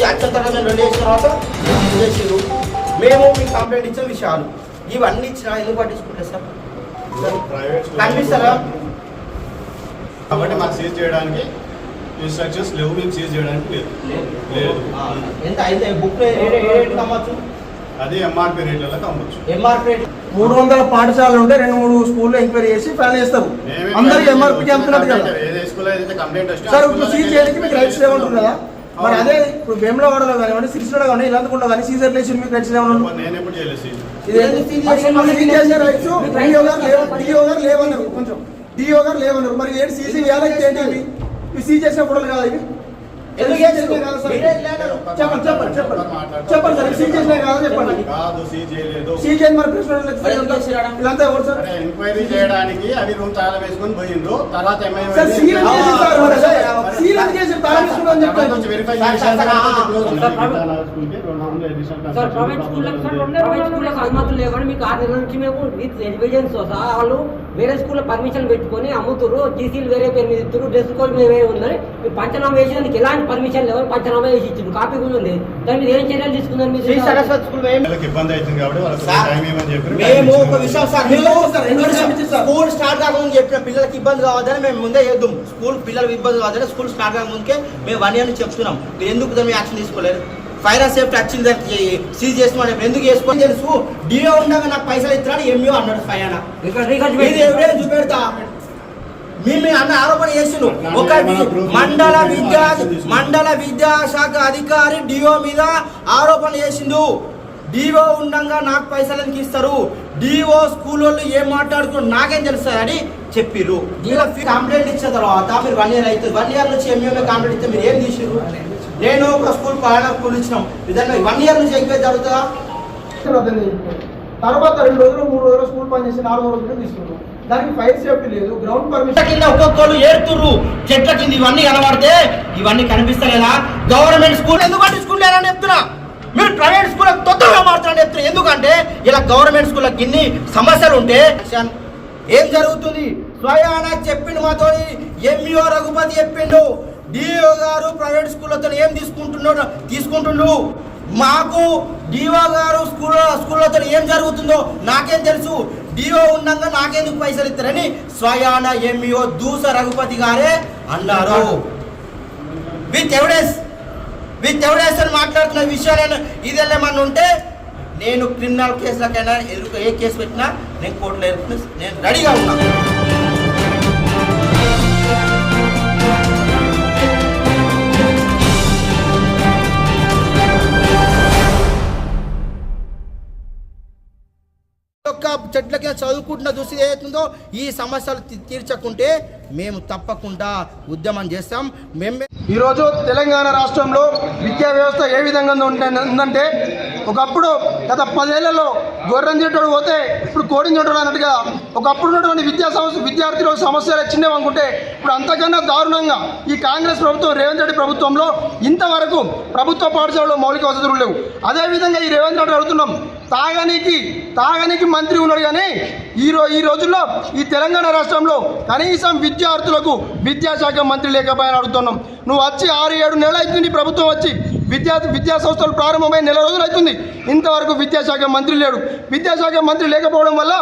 याच्या तराने लढायचं राहतं మేము మీకు కంప్లైంట్ ఇచ్చిన విషయాలు. ఇవన్నీ ఇచ్చిన ఎందుకు పట్టించుకుంటారు సార్? కనిపిస్తారా? కాబట్టి మాకు సీజ్ చేయడానికి ఇన్స్ట్రక్షన్స్ లేవు మేము సీజ్ చేయడానికి లేదు. లేదు. ఎంత అయితే బుక్ రేట్ అమ్మచ్చు అది ఎంఆర్పి రేట్లలో అమ్మచ్చు ఎంఆర్పీ రేట్? మూడు వందల పాఠశాలలు ఉంటే రెండు మూడు స్కూల్లో ఎంక్వైరీ చేసి ప్లాన్ చేస్తారు. కంప్లైంట్ ఎంఆర్పీకి అమ్ముతున్నట్టు కదా సార్ ఇప్పుడు సీజ్ చేయడానికి మీకు రైట్స్ కదా మరి. అదే ఇప్పుడు వేములవాడలో కానివ్వండి సిరిసిలో కానీ ఇలాంటికుండా కానీ సీజర్ లేచి మీకు రైట్స్ ఏమన్నా నేను ఎప్పుడు సీజ్. సీజ్ సీజ్ డిఓ గారు లేవన్నారు కొంచెం. డిఓ గారు లేవన్నారు. మరి ఏంటి సీసీ వేయాలంటే ఏంటి ఇవి సీజ్ చేసిన ఫోటోలు కదా ఇవి. చెప్పండి చెప్పండి చెప్పండి చెప్పండి సార్ సీజ్ చేసిన కాదా చెప్పండి కాదు సీజ్ చేయలేదు సీజ్ చేయని మరి ప్రశ్న మరి ఎందుకు చేసిర్రు? ఇలాంతా ఎవరు సార్ అంటే ఎంక్వైరీ చేయడానికి అవి రూమ్ తాళ వేసుకొని తర్వాత ఏమైంది? సార్ ప్రైవేట్- సార్ స్కూళ్ళకి అనుమతులు లేవని మీకు ఆరు నెలల నుంచి మేము విత్ ఎవిడెన్స్ వాళ్ళు వేరే స్కూల్లో పర్మిషన్ పెట్టుకొని అమ్ముతురు జీసీలు వేరే పేరు మీద ఇస్తారు డ్రెస్ కోడ్ మీద వేరే ఉందని మీరు పంచనామా వేసినందుకు ఎలాంటి పర్మిషన్ లేవని పంచనామా వేసి ఇచ్చింది కాపీ కూడా ఉంది. దాని మీద ఏం చర్యలు తీసుకున్నారు శ్రీ మీరు సరస్వతి స్కూల్ ఇబ్బంది అవుతుంది కాబట్టి మేము ఒక విషయం సార్? స్కూల్ స్టార్ట్ కాకముందు చెప్పిన పిల్లలకి ఇబ్బంది కావద్దని మేము ముందే చేద్దాం స్కూల్ పిల్లలకి ఇబ్బంది కావద్దని స్కూల్ స్టార్ట్ కాకముందుకే మేము వన్ ఇయర్ నుంచి చెప్తున్నాం. మీరు ఎందుకు దాని మీద యాక్షన్ తీసుకోలేదు ఫైర్ అండ్ సేఫ్టీ దానికి సీజ్ ఎందుకు చేసుకొని తెలుసు? డిఓ ఉండగా నాకు పైసలు ఇస్తున్నాడు ఎంఈఓ అన్నాడు ఎవరైనా చూపెడతా? మీ మీ అన్న ఆరోపణ చేసిండు. ఒక మండల విద్యా మండల విద్యాశాఖ అధికారి డిఓ మీద ఆరోపణ చేసిండు. డిఓ ఉండంగా నాకు పైసలు ఎందుకు ఇస్తారు? డిఓ స్కూల్ వాళ్ళు ఏం మాట్లాడుతున్నారు? నాకేం తెలుస్తుంది అని చెప్పిర్రు. కంప్లైంట్ ఇచ్చిన తర్వాత మీరు వన్ ఇయర్ అవుతుంది వన్ ఇయర్ నుంచి ఎంఏ కంప్లైంట్ ఇస్తే మీరు ఏం తీసిర్రు? నేను ఒక స్కూల్ పలానా స్కూల్ ఇచ్చినాం. విధంగా వన్ ఇయర్ నుంచి ఎంక్వైరీ జరుగుతుందా? తర్వాత రెండు రోజులు మూడు రోజులు స్కూల్ పని చేసి నాలుగు రోజులు తీసుకున్నాం. దానికి ఫైర్ సేఫ్టీ లేదు గ్రౌండ్ పర్మిషన్ కింద ఒక్కొక్కరు ఏడుతుర్రు. చెట్ల కింద ఇవన్నీ కనబడితే ఇవన్నీ కనిపిస్తలేదా? గవర్నమెంట్ స్కూల్ ఎందుకు స్కూల్ లేరని చెప్తున్నా. మీరు ప్రైవేట్ స్కూల్ తొందరగా మారుతారని చెప్తున్నారు ఎందుకంటే ఇలా గవర్నమెంట్ స్కూల్ ఇన్ని సమస్యలు ఉంటే ఏం జరుగుతుంది? స్వయాన చెప్పిండు మాతో ఎంఈఓ రఘుపతి చెప్పిండు. డిఓ గారు ప్రైవేట్ స్కూళ్ళతో ఏం తీసుకుంటున్నాడు? తీసుకుంటుండు. మాకు డిఓ గారు స్కూల్ స్కూళ్ళతో ఏం జరుగుతుందో నాకేం తెలుసు. డిఓ ఉన్నాక నాకెందుకు పైసలు ఇస్తారని స్వయాన ఎంఈఓ దూస రఘుపతి గారే అన్నారు. విత్ ఎవిడెన్స్ విత్ ఎవిడెన్స్ అని మాట్లాడుతున్న విషయాలు ఇది ఏమన్నా ఉంటే నేను క్రిమినల్ కేసులకైనా ఎదురు ఏ కేసు పెట్టినా నేను కోర్టులో ఎదుర్కొనే నేను రెడీగా ఉన్నాను. యొక్క చదువుకుంటున్న దృష్టి ఏదైతుందో ఈ సమస్యలు తీర్చకుంటే మేము తప్పకుండా ఉద్యమం చేస్తాం. మేము ఈరోజు తెలంగాణ రాష్ట్రంలో విద్యా వ్యవస్థ ఏ విధంగా ఉంటే- ఉందంటే ఒకప్పుడు గత పదేళ్ళలో గొర్రెం చెట్టోడు పోతే ఇప్పుడు కోడిని అన్నట్టుగా ఒకప్పుడు ఉన్నటువంటి విద్యా సమస్య విద్యార్థులు సమస్యలు చిన్నవి అనుకుంటే ఇప్పుడు అంతకన్నా దారుణంగా ఈ కాంగ్రెస్ ప్రభుత్వం రేవంత్ రెడ్డి ప్రభుత్వంలో ఇంతవరకు ప్రభుత్వ పాఠశాలలో మౌలిక వసతులు లేవు. అదేవిధంగా ఈ రేవంత్ రెడ్డి అడుగుతున్నాం తాగనీకి తాగనీకి మంత్రి ఉన్నాడు కానీ ఈ రో ఈ రోజుల్లో ఈ తెలంగాణ రాష్ట్రంలో కనీసం విద్యార్థులకు విద్యాశాఖ మంత్రి లేకపోయినా అడుగుతున్నాం. నువ్వు వచ్చి ఆరు ఏడు నెలలు అవుతుంది ప్రభుత్వం వచ్చి విద్యా విద్యా సంస్థలు ప్రారంభమై నెల రోజులు అవుతుంది ఇంతవరకు విద్యాశాఖ మంత్రి లేడు. విద్యాశాఖ మంత్రి లేకపోవడం వల్ల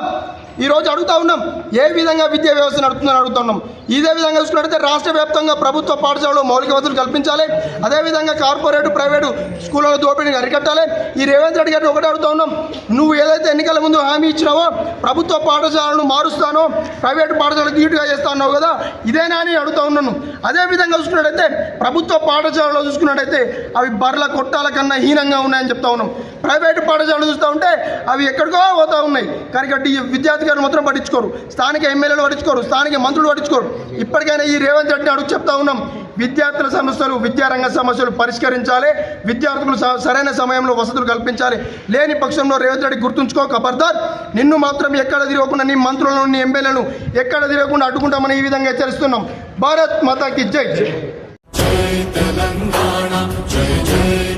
ఈరోజు అడుగుతా ఉన్నాం ఏ విధంగా విద్యా వ్యవస్థ నడుపుతుందని అడుగుతున్నాం ఇదే విధంగా చూసుకున్నట్లయితే రాష్ట్ర వ్యాప్తంగా ప్రభుత్వ పాఠశాలలో మౌలిక వసతులు కల్పించాలి. అదేవిధంగా కార్పొరేట్ ప్రైవేటు స్కూళ్ళలో దోపిడీని అరికట్టాలి. ఈ రేవంత్ రెడ్డి గారిని ఒకటే అడుగుతా ఉన్నాం నువ్వు ఏదైతే ఎన్నికల ముందు హామీ ఇచ్చినావో ప్రభుత్వ పాఠశాలను మారుస్తానో ప్రైవేటు పాఠశాలకు ధీటుగా చేస్తా అన్నావు కదా ఇదేనా అని అడుగుతా ఉన్నాను. అదే విధంగా చూసుకున్నట్టయితే ప్రభుత్వ పాఠశాలలో చూసుకున్నట్టయితే అవి బర్ల కొట్టాల కన్నా హీనంగా ఉన్నాయని చెప్తా ఉన్నాం. ప్రైవేటు పాఠశాలలు చూస్తూ ఉంటే అవి ఎక్కడికో పోతా ఉన్నాయి. కానీ విద్యార్థి ఈ అధికారులు మాత్రం పట్టించుకోరు. స్థానిక ఎమ్మెల్యేలు పట్టించుకోరు. స్థానిక మంత్రులు పట్టించుకోరు. ఇప్పటికైనా ఈ రేవంత్ రెడ్డిని అడుగు చెప్తా ఉన్నాం. విద్యార్థుల సమస్యలు విద్యారంగ సమస్యలు పరిష్కరించాలి. విద్యార్థులు స- సరైన సమయంలో వసతులు కల్పించాలి. లేని పక్షంలో రేవంత్ రెడ్డి గుర్తుంచుకో ఖబర్దార్ నిన్ను మాత్రం ఎక్కడ తిరగకుండా నీ మంత్రులను నీ ఎమ్మెల్యేలను ఎక్కడ తిరగకుండా అడ్డుకుంటామని ఈ విధంగా హెచ్చరిస్తున్నాం. భారత్ మాతాకి జై. జై తెలంగాణ జై జై